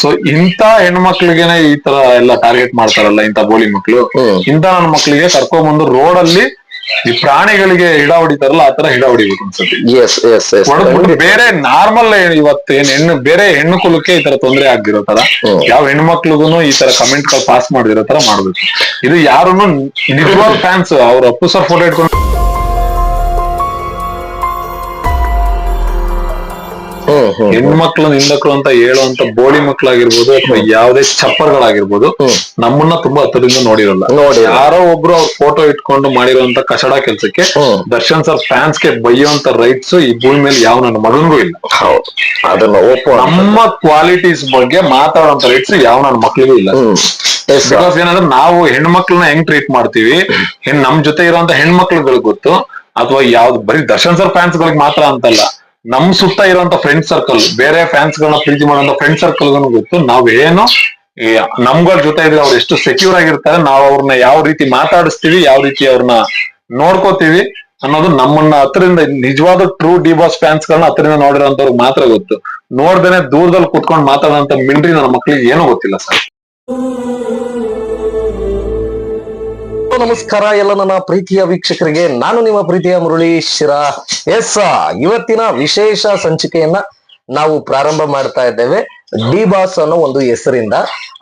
So ಇಂತ ಹೆಣ್ಮಕ್ಳಿಗೆನೆ ಈ ತರ ಎಲ್ಲ ಟಾರ್ಗೆಟ್ ಮಾಡ್ತಾರಲ್ಲ ಇಂತ ಬೋಲಿ ಮಕ್ಳು ಇಂತ ನನ್ನ ಮಕ್ಳಿಗೆ ಕರ್ಕೊಂಡ್ಬಂದು ರೋಡ್ ಅಲ್ಲಿ ಈ ಪ್ರಾಣಿಗಳಿಗೆ ಹಿಡ ಹೊಡಿತಾರಲ್ಲ ಆತರ ಹಿಡ ಹೊಡಿಬೇಕು ಅನ್ಸುತ್ತೆ. ಬೇರೆ ನಾರ್ಮಲ್ ಇವತ್ತು ಏನ್ ಹೆಣ್ಣು ಬೇರೆ ಹೆಣ್ಣು ಕುಲಕ್ಕೆ ಈ ತರ ತೊಂದರೆ ಆಗ್ದಿರೋ ತರ. ಯಾವ ಹೆಣ್ಮಕ್ಳಿಗೂ ಈ ತರ ಕಮೆಂಟ್ಗಳು ಪಾಸ್ ಮಾಡಿದಿರೋ ತರ ಮಾಡ್ಬೇಕು. ಇದು ಯಾರು ನಿಜವಾದ ಫ್ಯಾನ್ಸ್ ಅವ್ರ ಅಪ್ಪು ಸರ್ ಫೋಟೋ ಇಟ್ಕೊಂಡು ಹೆಣ್ಮಕ್ಳು ನಿಂದಕ್ಳು ಅಂತ ಹೇಳುವಂತ ಬೋಳಿ ಮಕ್ಳಾಗಿರ್ಬೋದು ಅಥವಾ ಯಾವ್ದೇ ಚಪ್ಪರ್ಗಳಾಗಿರ್ಬೋದು. ನಮ್ಮನ್ನ ತುಂಬಾ ಹತ್ತರಿಂದ ನೋಡಿರಲ್ಲ. ನೋಡಿ ಯಾರೋ ಒಬ್ರು ಅವ್ರ ಫೋಟೋ ಇಟ್ಕೊಂಡು ಮಾಡಿರುವಂತ ಕಸಡಾ ಕೆಲ್ಸಕ್ಕೆ ದರ್ಶನ್ ಸರ್ ಫ್ಯಾನ್ಸ್ಗೆ ಬೈಯುವಂತ ರೈಟ್ಸ್ ಈ ಭೂಮಿ ಮೇಲೆ ಯಾವ ನನ್ನ ಮಗನ್ಗೂ ಇಲ್ಲ. ಅದನ್ನ ನಮ್ಮ ಕ್ವಾಲಿಟೀಸ್ ಬಗ್ಗೆ ಮಾತಾಡುವಂತ ರೈಟ್ಸ್ ಯಾವ ನನ್ನ ಮಕ್ಳಿಗೂ ಇಲ್ಲ. ಬಿಕಾಸ್ ಏನಂದ್ರೆ ನಾವು ಹೆಣ್ಮಕ್ಳನ್ನ ಹೆಂಗ್ ಟ್ರೀಟ್ ಮಾಡ್ತೀವಿ? ಹೆಣ್ ನಮ್ ಜೊತೆ ಇರುವಂತ ಹೆಣ್ಮಕ್ಳುಗಳಿಗೆ ಗೊತ್ತು. ಅಥವಾ ಯಾವ್ದು ಬರೀ ದರ್ಶನ್ ಸರ್ ಫ್ಯಾನ್ಸ್ ಗಳಿಗೆ ಮಾತ್ರ ಅಂತಲ್ಲ. ನಮ್ ಸುತ್ತ ಇರುವಂತ ಫ್ರೆಂಡ್ ಸರ್ಕಲ್ ಬೇರೆ ಫ್ಯಾನ್ಸ್ ಗಳನ್ನ ಪ್ರೀತಿ ಮಾಡುವಂತ ಫ್ರೆಂಡ್ ಸರ್ಕಲ್ ಗೊತ್ತು. ನಾವೇನು ನಮ್ಗಳ ಜೊತೆ ಇದ್ರೆ ಅವ್ರು ಎಷ್ಟು ಸೆಕ್ಯೂರ್ ಆಗಿರ್ತಾರೆ, ನಾವು ಅವ್ರನ್ನ ಯಾವ ರೀತಿ ಮಾತಾಡಿಸ್ತೀವಿ, ಯಾವ ರೀತಿ ಅವ್ರನ್ನ ನೋಡ್ಕೋತೀವಿ ಅನ್ನೋದು ನಮ್ಮನ್ನ ಹತ್ರದಿಂದ, ನಿಜವಾದ ಟ್ರೂ ಡಿ ಬಾಸ್ ಫ್ಯಾನ್ಸ್ ಗಳನ್ನ ಹತ್ರದಿಂದ ನೋಡಿರೋಂಥವ್ರಿಗೆ ಮಾತ್ರ ಗೊತ್ತು. ನೋಡ್ದೇನೆ ದೂರದಲ್ಲಿ ಕುತ್ಕೊಂಡು ಮಾತಾಡೋಂತ ಮಿಂಡ್ರಿ ನನ್ನ ಮಕ್ಳಿಗೆ ಏನೂ ಗೊತ್ತಿಲ್ಲ ಸರ್. ನಮಸ್ಕಾರ. ಎಲ್ಲ ನನ್ನ ಪ್ರೀತಿಯ ವೀಕ್ಷಕರಿಗೆ ನಾನು ನಿಮ್ಮ ಪ್ರೀತಿಯ ಮುರಳಿ ಶಿರಾ. ಎಸ್ ಇವತ್ತಿನ ವಿಶೇಷ ಸಂಚಿಕೆಯನ್ನ ನಾವು ಪ್ರಾರಂಭ ಮಾಡ್ತಾ ಇದ್ದೇವೆ. ಡಿ ಬಾಸ್ ಅನ್ನೋ ಒಂದು ಹೆಸರಿಂದ.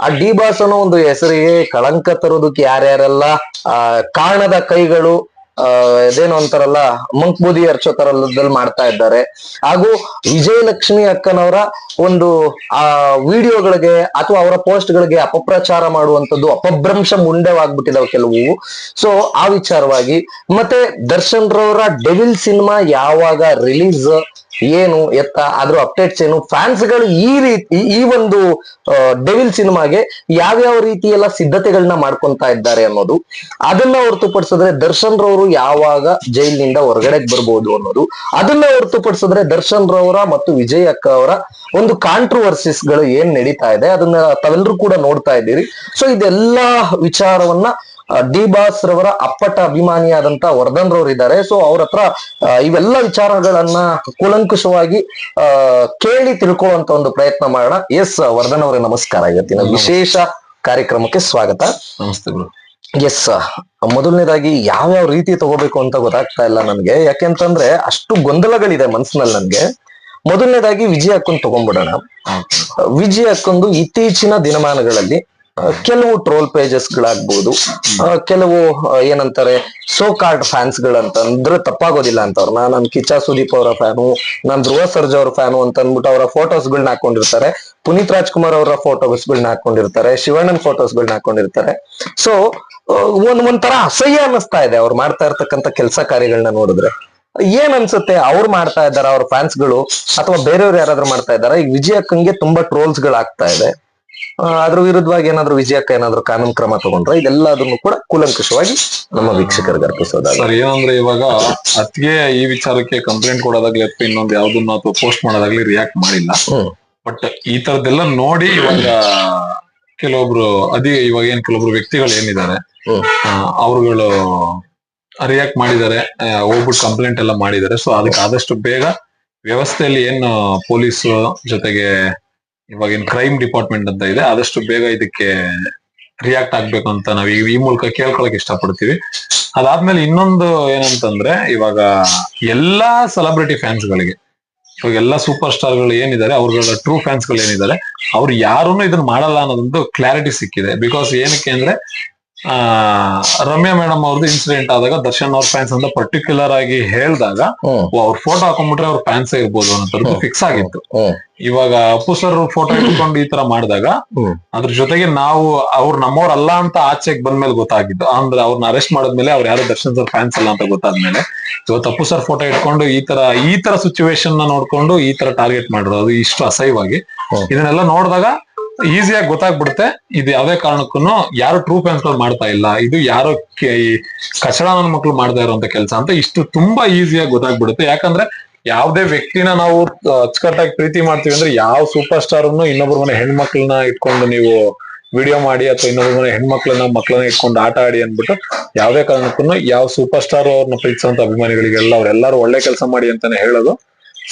ಆ ಡಿ ಬಾಸ್ ಅನ್ನೋ ಒಂದು ಹೆಸರಿಗೆ ಕಳಂಕ ತರೋದಕ್ಕೆ ಯಾರ್ಯಾರೆಲ್ಲ, ಆ ಕಾರಣದ ಕೈಗಳು ಇದೇನೋ ಅಂತಾರಲ್ಲ ಮಂಕ್ಬೂದಿ ಹರ್ಚೋ ತರದಲ್ಲಿ ಮಾಡ್ತಾ ಇದ್ದಾರೆ. ಹಾಗೂ ವಿಜಯಲಕ್ಷ್ಮಿ ಅಕ್ಕನವರ ಒಂದು, ಆ, ವಿಡಿಯೋಗಳಿಗೆ ಅಥವಾ ಅವರ ಪೋಸ್ಟ್ ಗಳಿಗೆ ಅಪಪ್ರಚಾರ ಮಾಡುವಂತದ್ದು ಅಪಭ್ರಂಶ ಮುಂಡೆವಾಗ್ಬಿಟ್ಟಿದಾವೆ ಕೆಲವು. ಸೊ ಆ ವಿಚಾರವಾಗಿ, ಮತ್ತೆ ದರ್ಶನ್ ರವರ ಡೆವಿಲ್ ಸಿನಿಮಾ ಯಾವಾಗ ರಿಲೀಸ್ ಏನು ಎತ್ತ ಅದ್ರ ಅಪ್ಡೇಟ್ಸ್ ಏನು ಫ್ಯಾನ್ಸ್ಗಳು ಈ ರೀತಿ, ಈ ಒಂದು ಡೆವಿಲ್ ಸಿನಿಮಾಗೆ ಯಾವ್ಯಾವ ರೀತಿ ಎಲ್ಲ ಸಿದ್ಧತೆಗಳನ್ನ ಮಾಡ್ಕೊಂತ ಇದ್ದಾರೆ ಅನ್ನೋದು, ಅದನ್ನ ಹೊರತುಪಡಿಸಿದ್ರೆ ದರ್ಶನ್ ರವರು ಯಾವಾಗ ಜೈಲಿನಿಂದ ಹೊರಗಡೆ ಬರ್ಬೋದು ಅನ್ನೋದು, ಅದನ್ನ ಹೊರತುಪಡಿಸಿದ್ರೆ ದರ್ಶನ್ ರವರ ಮತ್ತು ವಿಜಯ್ ಅಕ್ಕ ಅವರ ಒಂದು ಕಾಂಟ್ರವರ್ಸಿಸ್ಗಳು ಏನ್ ನಡೀತಾ ಇದೆ, ಅದನ್ನ ತಾವೆಲ್ಲರೂ ಕೂಡ ನೋಡ್ತಾ ಇದ್ದೀರಿ. ಸೊ ಇದೆಲ್ಲಾ ವಿಚಾರವನ್ನ ಡಿ ಬಾಸ್ ರವರ ಅಪ್ಪಟ ಅಭಿಮಾನಿಯಾದಂತ ವರ್ಧನ್ ರವರು ಇದ್ದಾರೆ. ಸೊ ಅವ್ರ ಹತ್ರ ಇವೆಲ್ಲ ವಿಚಾರಗಳನ್ನ ಕೂಲಂಕುಷವಾಗಿ ಕೇಳಿ ತಿಳ್ಕೊಳ್ಳುವಂತ ಒಂದು ಪ್ರಯತ್ನ ಮಾಡೋಣ. ಎಸ್ ವರ್ಧನ್ ಅವರೇ ನಮಸ್ಕಾರ. ಇವತ್ತಿನ ವಿಶೇಷ ಕಾರ್ಯಕ್ರಮಕ್ಕೆ ಸ್ವಾಗತ. ನಮಸ್ತೆ ಗುರು. ಎಸ್ ಮೊದಲನೇದಾಗಿ ಯಾವ್ಯಾವ ರೀತಿ ತಗೋಬೇಕು ಅಂತ ಗೊತ್ತಾಗ್ತಾ ಇಲ್ಲ ನನ್ಗೆ. ಯಾಕೆಂತಂದ್ರೆ ಅಷ್ಟು ಗೊಂದಲಗಳಿದೆ ಮನ್ಸಿನಲ್ಲಿ ನನ್ಗೆ. ಮೊದಲನೇದಾಗಿ ವಿಜಯ ಅಕ್ಕನ್ ತಗೊಂಡ್ಬಿಡೋಣ. ವಿಜಯ ಅಕ್ಕೊಂದು ಇತ್ತೀಚಿನ ದಿನಮಾನಗಳಲ್ಲಿ ಕೆಲವು ಟ್ರೋಲ್ ಪೇಜಸ್ ಗಳಾಗ್ಬಹುದು ಕೆಲವು ಏನಂತಾರೆ ಸೋ ಕಾರ್ಡ್ ಫ್ಯಾನ್ಸ್ ಗಳಂತಂದ್ರೆ ತಪ್ಪಾಗೋದಿಲ್ಲ ಅಂತ ಅವ್ರು. ನಾನು ಕಿಚ್ಚಾ ಸುದೀಪ್ ಅವರ ಫ್ಯಾನು, ನಾನ್ ಧ್ರುವ ಸರ್ಜಾ ಅವರ ಫ್ಯಾನು ಅಂತ ಅಂದ್ಬಿಟ್ಟು ಅವರ ಫೋಟೋಸ್ ಗಳನ್ನ ಹಾಕೊಂಡಿರ್ತಾರೆ. ಪುನೀತ್ ರಾಜ್ಕುಮಾರ್ ಅವರ ಫೋಟೋಸ್ ಗಳನ್ನ ಹಾಕೊಂಡಿರ್ತಾರೆ. ಶಿವಣ್ಣನ್ ಫೋಟೋಸ್ ಗಳನ್ನ ಹಾಕೊಂಡಿರ್ತಾರೆ ಸೊ ಒಂದ್, ಒಂಥರ ಅಸಹ್ಯ ಅನ್ನಿಸ್ತಾ ಇದೆ ಅವ್ರು ಮಾಡ್ತಾ ಇರ್ತಕ್ಕಂತ ಕೆಲಸ ಕಾರ್ಯಗಳನ್ನ ನೋಡಿದ್ರೆ. ಏನ್ ಅನ್ಸುತ್ತೆ? ಅವ್ರು ಮಾಡ್ತಾ ಇದ್ದಾರೆ? ಅವ್ರ ಫ್ಯಾನ್ಸ್ಗಳು ಅಥವಾ ಬೇರೆಯವ್ರು ಯಾರಾದ್ರೂ ಮಾಡ್ತಾ ಇದ್ದಾರೆ? ಈಗ ವಿಜಯಕ್ಕಂಗೆ ತುಂಬಾ ಟ್ರೋಲ್ಸ್ ಗಳಾಗ್ತಾ ಇದೆ. ಅದ್ರ ವಿರುದ್ಧವಾಗಿ ಏನಾದ್ರು ವಿಜಯಕ್ಕ ಏನಾದ್ರು ಕಾನೂನು ಕ್ರಮ ತಗೊಂಡ್ರೆ ಇದೆಲ್ಲದನ್ನು ಕೂಡ ಕೂಲಂಕುಷವಾಗಿ ನಮ್ಮ ವೀಕ್ಷಕರಿಗೆ ಅರ್ಪಿಸೋದಾಗ. ಸರ್ ಏನಂದ್ರೆ ಇವಾಗ ಅತ್ಗೆ ಈ ವಿಚಾರಕ್ಕೆ ಕಂಪ್ಲೇಂಟ್ ಕೊಡೋದಾಗ್ಲಿ ಅಥವಾ ಇನ್ನೊಂದು ಯಾವ್ದನ್ನ ಅಥವಾ ಪೋಸ್ಟ್ ಮಾಡೋದಾಗ್ಲಿ ರಿಯಾಕ್ಟ್ ಮಾಡಿಲ್ಲ. ಹ್ಮ್. ಬಟ್ ಈ ತರದ್ದೆಲ್ಲ ನೋಡಿ ಇವಾಗ ಕೆಲವೊಬ್ರು ಅದೇ ಇವಾಗ ಏನ್ ಕೆಲವೊಬ್ರು ವ್ಯಕ್ತಿಗಳು ಏನಿದ್ದಾರೆ ಅವ್ರುಗಳು ರಿಯಾಕ್ಟ್ ಮಾಡಿದ್ದಾರೆ ಹೋಗ್ಬಿಟ್ಟು ಕಂಪ್ಲೇಂಟ್ ಎಲ್ಲ ಮಾಡಿದ್ದಾರೆ. ಸೊ ಅದಕ್ಕೆ ಆದಷ್ಟು ಬೇಗ ವ್ಯವಸ್ಥೆಯಲ್ಲಿ ಏನು ಪೊಲೀಸ್ ಜೊತೆಗೆ ಇವಾಗ ಏನ್ ಕ್ರೈಮ್ ಡಿಪಾರ್ಟ್ಮೆಂಟ್ ಅಂತ ಇದೆ. ಆದಷ್ಟು ಬೇಗ ಇದಕ್ಕೆ ರಿಯಾಕ್ಟ್ ಆಗ್ಬೇಕು ಅಂತ ನಾವ್ ಈ ಮೂಲಕ ಕೇಳ್ಕೊಳಕ್ ಇಷ್ಟಪಡ್ತೀವಿ. ಅದಾದ್ಮೇಲೆ ಇನ್ನೊಂದು ಏನಂತಂದ್ರೆ, ಇವಾಗ ಎಲ್ಲಾ ಸೆಲೆಬ್ರಿಟಿ ಫ್ಯಾನ್ಸ್ ಗಳಿಗೆ, ಇವಾಗ ಎಲ್ಲಾ ಸೂಪರ್ ಸ್ಟಾರ್ಗಳು ಏನಿದ್ದಾರೆ ಅವ್ರಗಳ ಟ್ರೂ ಫ್ಯಾನ್ಸ್ಗಳು ಏನಿದ್ದಾರೆ, ಅವ್ರು ಯಾರೂ ಇದನ್ನ ಮಾಡಲ್ಲ ಅನ್ನೋದೊಂದು ಕ್ಲಾರಿಟಿ ಸಿಕ್ಕಿದೆ. ಬಿಕಾಸ್ ಏನಕ್ಕೆ ಅಂದ್ರೆ ಆ ರಮ್ಯಾ ಮೇಡಮ್ ಅವ್ರದ್ದು ಇನ್ಸಿಡೆಂಟ್ ಆದಾಗ ದರ್ಶನ್ ಅವ್ರ ಫ್ಯಾನ್ಸ್ ಅಂತ ಪರ್ಟಿಕ್ಯುಲರ್ ಆಗಿ ಹೇಳಿದಾಗ ಅವ್ರ ಫೋಟೋ ಹಾಕೊಂಡ್ಬಿಟ್ರೆ ಅವ್ರ ಫ್ಯಾನ್ಸ್ ಇರ್ಬೋದು ಅನ್ನೋದು ಫಿಕ್ಸ್ ಆಗಿತ್ತು. ಇವಾಗ ಅಪ್ಪು ಸರ್ ಫೋಟೋ ಇಟ್ಕೊಂಡು ಈ ತರ ಮಾಡಿದಾಗ ಅದ್ರ ಜೊತೆಗೆ ನಾವು ಅವ್ರು ನಮ್ಮವ್ರಲ್ಲ ಅಂತ ಆಚೆಗೆ ಬಂದ್ಮೇಲೆ ಗೊತ್ತಾಗಿದ್ದು ಅಂದ್ರೆ ಅವ್ರನ್ನ ಅರೆಸ್ಟ್ ಮಾಡಿದ್ಮೇಲೆ ಅವ್ರು ಯಾರು ದರ್ಶನ್ ಸರ್ ಫ್ಯಾನ್ಸ್ ಅಲ್ಲ ಅಂತ ಗೊತ್ತಾದ್ಮೇಲೆ. ಇವತ್ತು ಅಪ್ಪು ಸರ್ ಫೋಟೋ ಇಟ್ಕೊಂಡು ಈ ತರ ಈ ತರ ಸಿಚುವೇಶನ್ನ ನೋಡ್ಕೊಂಡು ಈ ತರ ಟಾರ್ಗೆಟ್ ಮಾಡಿರೋದು ಇಷ್ಟು ಅಸಹ್ಯವಾಗಿ. ಇದನ್ನೆಲ್ಲ ನೋಡಿದಾಗ ಈಸಿಯಾಗಿ ಗೊತ್ತಾಗ್ಬಿಡುತ್ತೆ. ಇದು ಯಾವ್ದೇ ಕಾರಣಕ್ಕೂ ಯಾರು ಟ್ರೂ ಫ್ಯಾನ್ಸ್ಗಳು ಮಾಡ್ತಾ ಇಲ್ಲ. ಇದು ಯಾರೋ ಕಚಡ ನನ್ನ ಮಕ್ಳು ಮಾಡ್ತಾ ಇರುವಂತ ಕೆಲಸ ಅಂತ ಇಷ್ಟು ತುಂಬಾ ಈಸಿಯಾಗಿ ಗೊತ್ತಾಗ್ಬಿಡುತ್ತೆ. ಯಾಕಂದ್ರೆ ಯಾವ್ದೇ ವ್ಯಕ್ತಿನ ನಾವು ಅಚ್ಚುಕಟ್ಟಾಗಿ ಪ್ರೀತಿ ಮಾಡ್ತೀವಿ ಅಂದ್ರೆ ಯಾವ ಸೂಪರ್ ಸ್ಟಾರ್ ಅನ್ನು ಇನ್ನೊಬ್ಬರ ಮನೆ ಹೆಣ್ಮಕ್ಳನ್ನ ಇಟ್ಕೊಂಡು ನೀವು ವಿಡಿಯೋ ಮಾಡಿ ಅಥವಾ ಇನ್ನೊಬ್ಬರ ಮನೆ ಹೆಣ್ಮಕ್ಳನ್ನ, ಮಕ್ಳನ್ನ ಇಟ್ಕೊಂಡು ಆಟ ಆಡಿ ಅಂದ್ಬಿಟ್ಟು ಯಾವ್ದೇ ಕಾರಣಕ್ಕೂ ಯಾವ ಸೂಪರ್ ಸ್ಟಾರ್ ಅವ್ರನ್ನ ಪ್ರೀತಿಸುವಂತ ಅಭಿಮಾನಿಗಳಿಗೆಲ್ಲ ಅವ್ರೆಲ್ಲರೂ ಒಳ್ಳೆ ಕೆಲಸ ಮಾಡಿ ಅಂತಾನೆ ಹೇಳೋದು.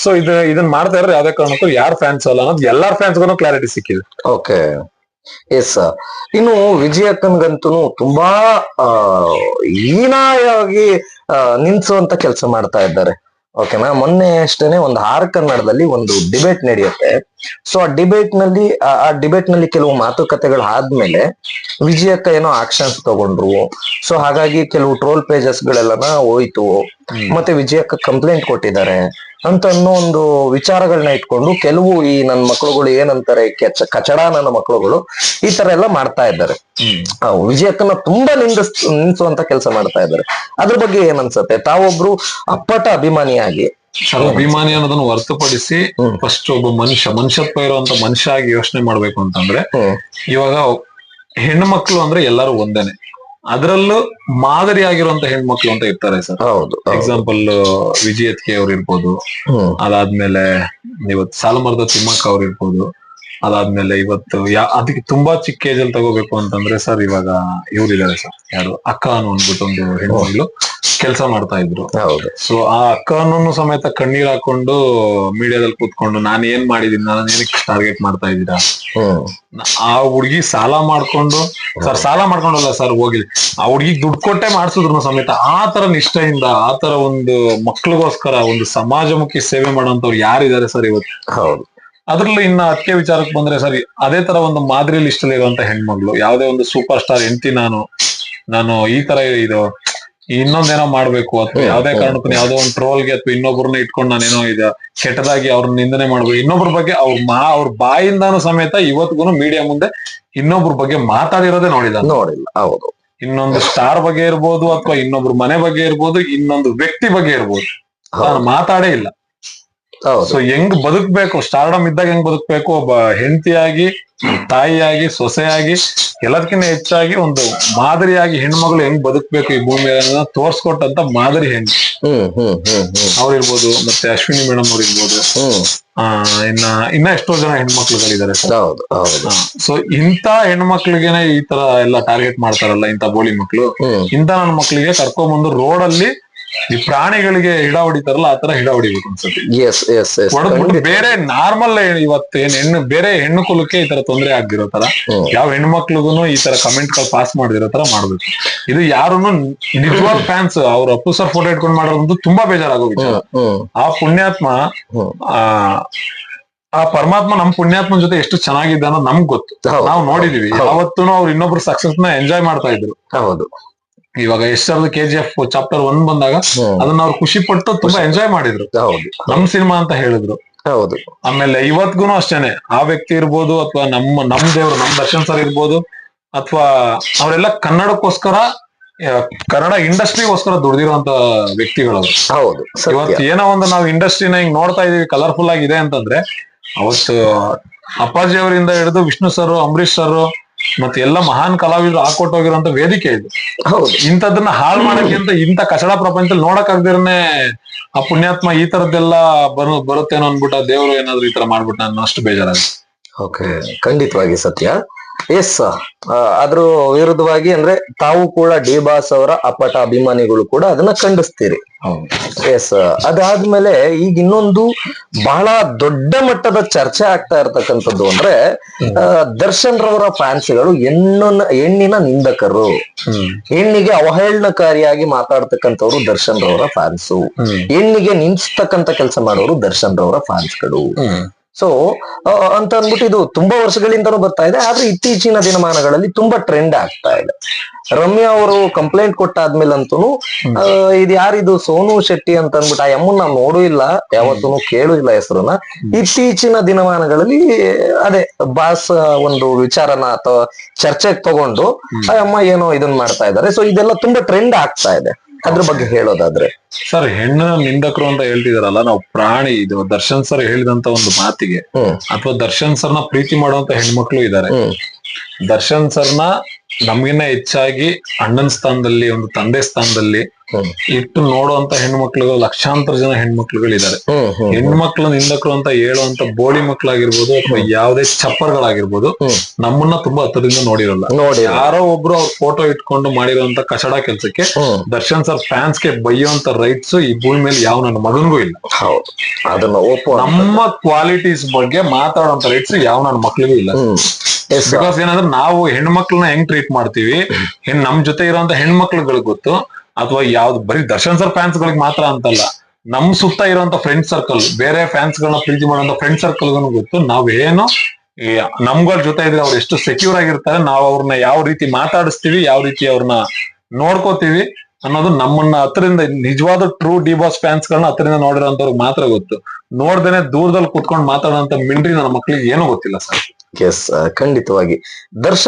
ಸೊ ಇದು ಇದನ್ನ ಮಾಡ್ತಾ ಇದ್ರೆ ಯಾವ್ದೇ ಕಾರಣಕ್ಕೂ ಯಾರ್ ಫ್ಯಾನ್ಸ್ ಅಲ್ಲ ಅನ್ನೋದು ಎಲ್ಲಾರ್ ಫ್ಯಾನ್ಸ್ಗೂ ಕ್ಲಾರಿಟಿ ಸಿಕ್ಕಿದೆ. ಓಕೆ ಎಸ್ ಇನ್ನು ವಿಜಯಕ್ಕನ್ಗಂತೂ ತುಂಬಾ ಆ, ನಿಲ್ಸುವಂತ ಕೆಲಸ ಮಾಡ್ತಾ ಇದ್ದಾರೆ. ಓಕೆನಾ ಮೊನ್ನೆ ಅಷ್ಟೇನೆ ಒಂದು ಆರ್ ಕನ್ನಡದಲ್ಲಿ ಒಂದು ಡಿಬೇಟ್ ನಡೆಯುತ್ತೆ. ಸೊ ಆ ಡಿಬೇಟ್ನಲ್ಲಿ ಆ- ಆ ಡಿಬೇಟ್ನಲ್ಲಿ ಕೆಲವು ಮಾತುಕತೆಗಳು ಆದ್ಮೇಲೆ ವಿಜಯಕ್ಕ ಏನೋ ಆಕ್ಷನ್ಸ್ ತಗೊಂಡ್ರು. ಸೊ ಹಾಗಾಗಿ ಕೆಲವು ಟ್ರೋಲ್ ಪೇಜಸ್ ಗಳೆಲ್ಲನ ಹೋಯ್ತು. ಮತ್ತೆ ವಿಜಯಕ್ಕ ಕಂಪ್ಲೇಂಟ್ ಕೊಟ್ಟಿದ್ದಾರೆ ಅಂತ ಅನ್ನೋ ಒಂದು ವಿಚಾರಗಳನ್ನ ಇಟ್ಕೊಂಡು ಕೆಲವು ಈ ನನ್ನ ಮಕ್ಕಳುಗಳು ಏನಂತಾರೆ ಕೆಚ ಕಚಡ ನನ್ನ ಮಕ್ಕಳುಗಳು ಈ ತರ ಎಲ್ಲ ಮಾಡ್ತಾ ಇದ್ದಾರೆ. ವಿಜಯಕ್ಕನ್ನ ವಿಜಯಕ್ಕನ ತುಂಬಾ ನಿಂದಿಸ್ ನಿಂದಿಸುವಂತ ಕೆಲಸ ಮಾಡ್ತಾ ಇದ್ದಾರೆ. ಅದ್ರ ಬಗ್ಗೆ ಏನ್ ಅನ್ಸತ್ತೆ? ತಾವೊಬ್ರು ಅಪ್ಪಟ ಅಭಿಮಾನಿಯಾಗಿ. ಅಭಿಮಾನಿ ಅನ್ನೋದನ್ನ ಹೊರತುಪಡಿಸಿ ಫಸ್ಟ್ ಒಬ್ಬ ಮನುಷ್ಯ ಮನುಷ್ಯತ್ವ ಇರುವಂತ ಮನುಷ್ಯ ಆಗಿ ಯೋಚನೆ ಮಾಡ್ಬೇಕು ಅಂತಂದ್ರೆ ಇವಾಗ ಹೆಣ್ಣು ಮಕ್ಳು ಅಂದ್ರೆ ಎಲ್ಲರೂ ಒಂದೇನೆ. ಅದರಲ್ಲೂ ಮಾದರಿ ಆಗಿರುವಂತ ಹೆಣ್ಮಕ್ಳು ಅಂತ ಇರ್ತಾರೆ ಸರ್. ಹೌದು ಎಕ್ಸಾಂಪಲ್ ಎಕ್ಸಾಂಪಲ್ ವಿಜಯತ್ಕೆ ಅವ್ರು ಇರ್ಬೋದು. ಅದಾದ್ಮೇಲೆ ಇವತ್ತು ಸಾಲಮರದ ತಿಮ್ಮಕ್ಕ ಅವ್ರು ಇರ್ಬೋದು. ಅದಾದ್ಮೇಲೆ ಇವತ್ತು ಯಾ ಅದಕ್ಕೆ ತುಂಬಾ ಚಿಕ್ಕ ಏಜ್ ಅಲ್ಲಿ ತಗೋಬೇಕು ಅಂತಂದ್ರೆ ಸರ್ ಇವಾಗ ಇವ್ರು ಇದಾರೆ ಸರ್ ಯಾರು? ಅಕ್ಕ ಅನ್ನೋ ಅಂದ್ಬಿಟ್ಟು ಒಂದು ಹೆಣ್ಮಗಳು ಕೆಲಸ ಮಾಡ್ತಾ ಇದ್ರು. ಹೌದು. ಸೊ ಆ ಅಕ್ಕನೂ ಸಮೇತ ಕಣ್ಣೀರ್ ಹಾಕೊಂಡು ಮೀಡಿಯಾದಲ್ಲಿ ಕೂತ್ಕೊಂಡು ನಾನು ಏನ್ ಮಾಡಿದೀನಿ ನಾನು ಏನಕ್ಕೆ ಟಾರ್ಗೆಟ್ ಮಾಡ್ತಾ ಇದ್ದೀರಾ? ಹ್ಮ್. ಆ ಹುಡ್ಗಿ ಸಾಲ ಮಾಡ್ಕೊಂಡು ಸರ್ ಸಾಲ ಮಾಡ್ಕೊಂಡಲ್ಲ ಸರ್ ಹೋಗಿ. ಆ ಹುಡ್ಗಿಗ್ ದುಡ್ಡು ಕೊಟ್ಟೆ ಮಾಡ್ಸಿದ್ರು ಸಮೇತ. ಆ ತರ ನಿಷ್ಠೆಯಿಂದ ಆ ತರ ಒಂದು ಮಕ್ಳಿಗೋಸ್ಕರ ಒಂದು ಸಮಾಜಮುಖಿ ಸೇವೆ ಮಾಡೋಂಥವ್ರು ಯಾರಿದ್ದಾರೆ ಸರ್ ಇವತ್ತು? ಹೌದು. ಅದ್ರಲ್ಲೂ ಇನ್ನ ಅದಕ್ಕೆ ವಿಚಾರಕ್ಕೆ ಬಂದ್ರೆ ಸರ್ ಅದೇ ತರ ಒಂದು ಮಾದರಿ ಲಿಸ್ಟ್ ಅಲ್ಲಿ ಇರುವಂತ ಹೆಣ್ಮಗಳು ಯಾವ್ದೇ ಒಂದು ಸೂಪರ್ ಸ್ಟಾರ್ ಹೆಂಡತಿ ನಾನು ನಾನು ಈ ತರ ಇದು ಇನ್ನೊಂದೇನೋ ಮಾಡ್ಬೇಕು ಅಥವಾ ಯಾವ್ದೇ ಕಾರಣಕ್ಕೂ ಯಾವ್ದೋ ಒಂದು ಟ್ರೋಲ್ಗೆ ಅಥವಾ ಇನ್ನೊಬ್ಬರನ್ನ ಇಟ್ಕೊಂಡು ನಾನೇನೋ ಇದೆ ಕೆಟ್ಟದಾಗಿ ಅವ್ರ ನಿಂದನೆ ಮಾಡ್ಬೇಕು ಇನ್ನೊಬ್ರ ಬಗ್ಗೆ ಅವ್ರ ಮಾ ಅವ್ರ ಬಾಯಿಂದಾನು ಸಮೇತ ಇವತ್ತಿಗೂ ಮೀಡಿಯಾ ಮುಂದೆ ಇನ್ನೊಬ್ರ ಬಗ್ಗೆ ಮಾತಾಡಿರೋದೇ ನೋಡಿದ ನೋಡಿಲ್ಲ ಹೌದು. ಇನ್ನೊಂದು ಸ್ಟಾರ್ ಬಗ್ಗೆ ಇರ್ಬೋದು ಅಥವಾ ಇನ್ನೊಬ್ರು ಮನೆ ಬಗ್ಗೆ ಇರ್ಬೋದು ಇನ್ನೊಂದು ವ್ಯಕ್ತಿ ಬಗ್ಗೆ ಇರ್ಬೋದು. ಮಾತಾಡೇ ಇಲ್ಲ. ಸೊ ಹೆಂಗ್ ಬದುಕ್ಬೇಕು? ಸ್ಟಾರ್ಡಮ್ ಇದ್ದಾಗ ಹೆಂಗ್ ಬದುಕ್ಬೇಕು? ಒಬ್ಬ ಹೆಂಡತಿಯಾಗಿ ತಾಯಿಯಾಗಿ ಸೊಸೆಯಾಗಿ ಎಲ್ಲದಕ್ಕಿಂತ ಹೆಚ್ಚಾಗಿ ಒಂದು ಮಾದರಿಯಾಗಿ ಹೆಣ್ಮಗಳು ಹೆಂಗ್ ಬದುಕ್ಬೇಕು ಈ ಭೂಮಿ ತೋರ್ಸ್ಕೊಟ್ಟಂತ ಮಾದರಿ ಹೆಣ್ಣು. ಅವ್ರಿರ್ಬೋದು ಮತ್ತೆ ಅಶ್ವಿನಿ ಮೇಡಮ್ ಅವ್ರಿರ್ಬೋದು. ಇನ್ನ ಇನ್ನ ಎಷ್ಟೋ ಜನ ಹೆಣ್ಮಕ್ಳುಗಳಿದ್ದಾರೆ ಸರ್. ಹೌದು ಹೌದು. ಸೊ ಇಂತ ಹೆಣ್ಮಕ್ಳಿಗೆನೆ ಈ ತರ ಎಲ್ಲ ಟಾರ್ಗೆಟ್ ಮಾಡ್ತಾರಲ್ಲ ಇಂತ ಬೋಳಿ ಮಕ್ಳು? ಇಂತ ನನ್ನ ಮಕ್ಳಿಗೆ ಕರ್ಕೊಂಡ್ಬಂದು ರೋಡ್ ಅಲ್ಲಿ ಈ ಪ್ರಾಣಿಗಳಿಗೆ ಹಿಡ ಹೊಡಿತಾರಲ್ಲ ಆ ತರ ಹಿಡ ಹೊಡಿಬೇಕು ಅನ್ಸುತ್ತೆ. ಎಸ್ ಎಸ್ ಎಸ್ ಹೊಡೆದ್ಬಿಟ್ಟು ಬೇರೆ ನಾರ್ಮಲ್ ಇವತ್ತು ಏನ್ ಹೆಣ್ಣು ಬೇರೆ ಹೆಣ್ಣು ಕುಲಕ್ಕೆ ಈ ತರ ತೊಂದರೆ ಆಗ್ದಿರೋ ತರ. ಯಾವ ಹೆಣ್ಮಕ್ಳಿಗೂ ಈ ತರ ಕಮೆಂಟ್ಗಳು ಪಾಸ್ ಮಾಡಿದಿರೋ ತರ ಮಾಡ್ಬೇಕು. ಇದು ಯಾರುನು ನಿಜವಾದ ಫ್ಯಾನ್ಸ್ ಅವ್ರ ಅಪ್ಪು ಸರ್ ಫೋಟೋ ಇಟ್ಕೊಂಡ್ ಮಾಡೋದಂತೂ ತುಂಬಾ ಬೇಜಾರಾಗೋ ವಿಚಾರ ಆ ಪುಣ್ಯಾತ್ಮ ಆ ಆ ಪರಮಾತ್ಮ ನಮ್ ಪುಣ್ಯಾತ್ಮನ ಜೊತೆ ಎಷ್ಟು ಚೆನ್ನಾಗಿದ್ದ ಅನ್ನೋದು ನಮ್ಗ್ ಗೊತ್ತು. ನಾವು ನೋಡಿದೀವಿ. ಅವತ್ತು ಅವ್ರು ಇನ್ನೊಬ್ರು ಸಕ್ಸಸ್ನ ಎಂಜಾಯ್ ಮಾಡ್ತಾ ಇದ್ರು. ಹೌದು. ಇವಾಗ ಎಷ್ಟರದ್ದು K G F chapter one ಬಂದಾಗ ಅದನ್ನ ಅವ್ರು ಖುಷಿ ಪಟ್ಟು ತುಂಬಾ ಎಂಜಾಯ್ ಮಾಡಿದ್ರು. ಹೌದು. ನಮ್ ಸಿನಿಮಾ ಅಂತ ಹೇಳಿದ್ರು. ಹೌದು. ಆಮೇಲೆ ಇವತ್ಗೂ ಅಷ್ಟೇನೆ. ಆ ವ್ಯಕ್ತಿ ಇರ್ಬೋದು ಅಥವಾ ನಮ್ಮ ನಮ್ ದೇವ್ರು ನಮ್ ದರ್ಶನ್ ಸರ್ ಇರ್ಬೋದು ಅಥವಾ ಅವರೆಲ್ಲ ಕನ್ನಡಕ್ಕೋಸ್ಕರ ಕನ್ನಡ ಇಂಡಸ್ಟ್ರಿಗೋಸ್ಕರ ದುಡ್ದಿರುವಂತ ವ್ಯಕ್ತಿಗಳು. ಹೌದು ಇವತ್ತು ಏನೋ ಒಂದು ನಾವು ಇಂಡಸ್ಟ್ರಿನ ಹಿಂಗ್ ನೋಡ್ತಾ ಇದೀವಿ ಕಲರ್ಫುಲ್ ಆಗಿದೆ ಅಂತಂದ್ರೆ ಅವತ್ತು ಅಪ್ಪಾಜಿ ಅವರಿಂದ ಹಿಡಿದು ವಿಷ್ಣು ಸರ್ ಅಂಬರೀಶ್ ಸರ್ ಮತ್ತೆ ಎಲ್ಲ ಮಹಾನ್ ಕಲಾವಿದರು ಹಾಕೊಟ್ಟೋಗಿರುವಂತ ವೇದಿಕೆ ಇದು. ಇಂಥದನ್ನ ಹಾಳು ಮಾಡಕ್ಕೆ ಅಂತ ಇಂಥ ಕಸಡ ಪ್ರಪಂಚದಲ್ಲಿ ನೋಡಕ್ ಆಗದಿರನೆ ಆ ಪುಣ್ಯಾತ್ಮ ಈ ತರದ್ದೆಲ್ಲ ಬರು ಬರುತ್ತೇನೋ ಅನ್ಬಿಟ್ಟ ದೇವರು ದೇವ್ರು ಏನಾದ್ರು ಈ ತರ ಮಾಡ್ಬಿಟ್ಟು ನಾನು ಅಷ್ಟು ಬೇಜಾರಾಗ ಓಕೆ ಖಂಡಿತವಾಗಿ ಸತ್ಯ. ಎಸ್ ಅದ್ರ ವಿರುದ್ಧವಾಗಿ ಅಂದ್ರೆ ತಾವು ಕೂಡ ಡಿ ಬಾಸ್ ಅವರ ಅಪಟ ಅಭಿಮಾನಿಗಳು ಕೂಡ ಅದನ್ನ ಖಂಡಿಸ್ತೀರಿ. ಎಸ್ ಅದಾದ್ಮೇಲೆ ಈಗ ಇನ್ನೊಂದು ಬಹಳ ದೊಡ್ಡ ಮಟ್ಟದ ಚರ್ಚೆ ಆಗ್ತಾ ಇರ್ತಕ್ಕಂಥದ್ದು ಅಂದ್ರೆ ದರ್ಶನ್ ರವರ ಫ್ಯಾನ್ಸ್ಗಳು ಹೆಣ್ಣನ್ನ ಹೆಣ್ಣಿನ ನಿಂದಕರು. ಹೆಣ್ಣಿಗೆ ಅವಹೇಳನಕಾರಿಯಾಗಿ ಮಾತಾಡ್ತಕ್ಕಂಥವ್ರು ದರ್ಶನ್ ರವರ ಫ್ಯಾನ್ಸು. ಹೆಣ್ಣಿಗೆ ನಿಂದಿಸ್ತಕ್ಕಂಥ ಕೆಲಸ ಮಾಡೋರು ದರ್ಶನ್ ರವರ ಫ್ಯಾನ್ಸ್ಗಳು. ಸೊ ಅಂತ ಅಂದ್ಬಿಟ್ಟು ಇದು ತುಂಬಾ ವರ್ಷಗಳಿಂದನೂ ಬರ್ತಾ ಇದೆ, ಆದ್ರೆ ಇತ್ತೀಚಿನ ದಿನಮಾನಗಳಲ್ಲಿ ತುಂಬಾ ಟ್ರೆಂಡ್ ಆಗ್ತಾ ಇದೆ. ರಮ್ಯಾ ಅವರು ಕಂಪ್ಲೇಂಟ್ ಕೊಟ್ಟಾದ್ಮೇಲಂತೂ ಇದು ಯಾರಿದು? ಸೋನು ಶೆಟ್ಟಿ ಅಂತ ಅಂದ್ಬಿಟ್ಟು, ಆ ಎಮ್ಮನ್ ನಾನು ಇಲ್ಲ ಯಾವತ್ತೂ ಕೇಳೂ ಇಲ್ಲ ಹೆಸರನ್ನ. ಇತ್ತೀಚಿನ ದಿನಮಾನಗಳಲ್ಲಿ, ಅದೇ, ಬಾಸ್ ಒಂದು ವಿಚಾರನ ಅಥವಾ ಚರ್ಚೆಗೆ ತಗೊಂಡು, ಆ ಅಮ್ಮ ಏನೋ ಇದನ್ನ ಮಾಡ್ತಾ ಇದ್ದಾರೆ. ಸೊ ಇದೆಲ್ಲ ತುಂಬಾ ಟ್ರೆಂಡ್ ಆಗ್ತಾ ಇದೆ. ಅದ್ರ ಬಗ್ಗೆ ಹೇಳೋದಾದ್ರೆ. ಸರ್ ಹೆಣ್ಣು ನಿಂದಕರು ಅಂತ ಹೇಳ್ತಿದಾರಲ್ಲ ನಾವು ಪ್ರಾಣಿ ಇದು ದರ್ಶನ್ ಸರ್ ಹೇಳಿದಂತ ಒಂದು ಮಾತಿಗೆ ಅಥವಾ ದರ್ಶನ್ ಸರ್ನ ಪ್ರೀತಿ ಮಾಡುವಂತ ಹೆಣ್ಮಕ್ಳು ಇದ್ದಾರೆ ದರ್ಶನ್ ಸರ್ನ ನಮ್ಗಿನ್ನ ಹೆಚ್ಚಾಗಿ ಅಣ್ಣನ ಸ್ಥಾನದಲ್ಲಿ ಒಂದು ತಂದೆ ಸ್ಥಾನದಲ್ಲಿ. ಇಟ್ಟು ನೋಡುವಂತ ಹೆಣ್ಮಕ್ಳುಗಳು ಲಕ್ಷಾಂತರ ಜನ ಹೆಣ್ಮಕ್ಳುಗಳಿದ್ದಾರೆ. ಹ್ಮ್ ಹ್ಮ್ ಹೆಣ್ಮಕ್ಳು ನಿಂದಕರು ಅಂತ ಹೇಳುವಂತ ಬೋಳಿ ಮಕ್ಳಾಗಿರ್ಬೋದು ಅಥವಾ ಯಾವ್ದೇ ಚಪ್ಪರ್ಗಳಾಗಿರ್ಬೋದು. ನಮ್ಮನ್ನ ತುಂಬಾ ಹತ್ತಿರದಿಂದ ನೋಡಿರಲ್ಲ. ನೋಡಿ ಯಾರೋ ಒಬ್ರು ಅವ್ರ ಫೋಟೋ ಇಟ್ಕೊಂಡು ಮಾಡಿರುವಂತ ಕಸಡ ಕೆಲ್ಸಕ್ಕೆ ದರ್ಶನ್ ಸರ್ ಫ್ಯಾನ್ಸ್ಗೆ ಬೈಯುವಂತ ರೈಟ್ಸ್ ಈ ಭೂಮಿ ಮೇಲೆ ಯಾವ ನನ್ನ ಮಗನ್ಗೂ ಇಲ್ಲ. ಹೌದು. ಅದನ್ನ ಒಪ್ಪು ನಮ್ಮ ಕ್ವಾಲಿಟೀಸ್ ಬಗ್ಗೆ ಮಾತಾಡುವಂತ ರೈಟ್ಸ್ ಯಾವ ನನ್ನ ಮಕ್ಳಿಗೂ ಇಲ್ಲ. ಎಸ್ ಬಿಕಾಸ್ ಏನಂದ್ರೆ ನಾವು ಹೆಣ್ಮಕ್ಳನ್ನ ಹೆಂಗ್ ಟ್ರೀಟ್ ಮಾಡ್ತೀವಿ? ನಮ್ ಜೊತೆ ಇರುವಂತ ಹೆಣ್ಮಕ್ಳುಗಳಿಗೆ ಗೊತ್ತು. ಅಥವಾ ಯಾವ್ದು ಬರೀ ದರ್ಶನ್ ಸರ್ ಫ್ಯಾನ್ಸ್ ಗಳಿಗೆ ಮಾತ್ರ ಅಂತಲ್ಲ, ನಮ್ ಸುತ್ತ ಇರುವಂತ ಫ್ರೆಂಡ್ ಸರ್ಕಲ್ ಬೇರೆ ಫ್ಯಾನ್ಸ್ ಗಳನ್ನ ಪ್ರೀತಿ ಮಾಡುವಂತ ಫ್ರೆಂಡ್ ಸರ್ಕಲ್ ಗೊತ್ತು. ನಾವ್ ಏನು ನಮ್ಗಳ ಜೊತೆ ಇದ್ರೆ ಅವ್ರು ಎಷ್ಟು ಸೆಕ್ಯೂರ್ ಆಗಿರ್ತಾರೆ, ನಾವು ಅವ್ರನ್ನ ಯಾವ ರೀತಿ ಮಾತಾಡಿಸ್ತೀವಿ, ಯಾವ ರೀತಿ ಅವ್ರನ್ನ ನೋಡ್ಕೋತೀವಿ ಅನ್ನೋದು ನಮ್ಮನ್ನ ಹತ್ರದಿಂದ, ನಿಜವಾದ ಟ್ರೂ ಡಿ ಬಾಸ್ ಫ್ಯಾನ್ಸ್ ಗಳನ್ನ ಹತ್ರದಿಂದ ನೋಡಿರೋಂಥವ್ರಿಗೆ ಮಾತ್ರ ಗೊತ್ತು. ನೋಡ್ದೇನೆ ದೂರದಲ್ಲಿ ಕುತ್ಕೊಂಡು ಮಾತಾಡೋಂತ ಮಿಂಡ್ರಿ ನನ್ನ ಮಕ್ಳಿಗೆ ಏನೂ ಗೊತ್ತಿಲ್ಲ ಸರ್ ಎಸ್ ಖಂಡಿತವಾಗಿ. ದರ್ಶನ್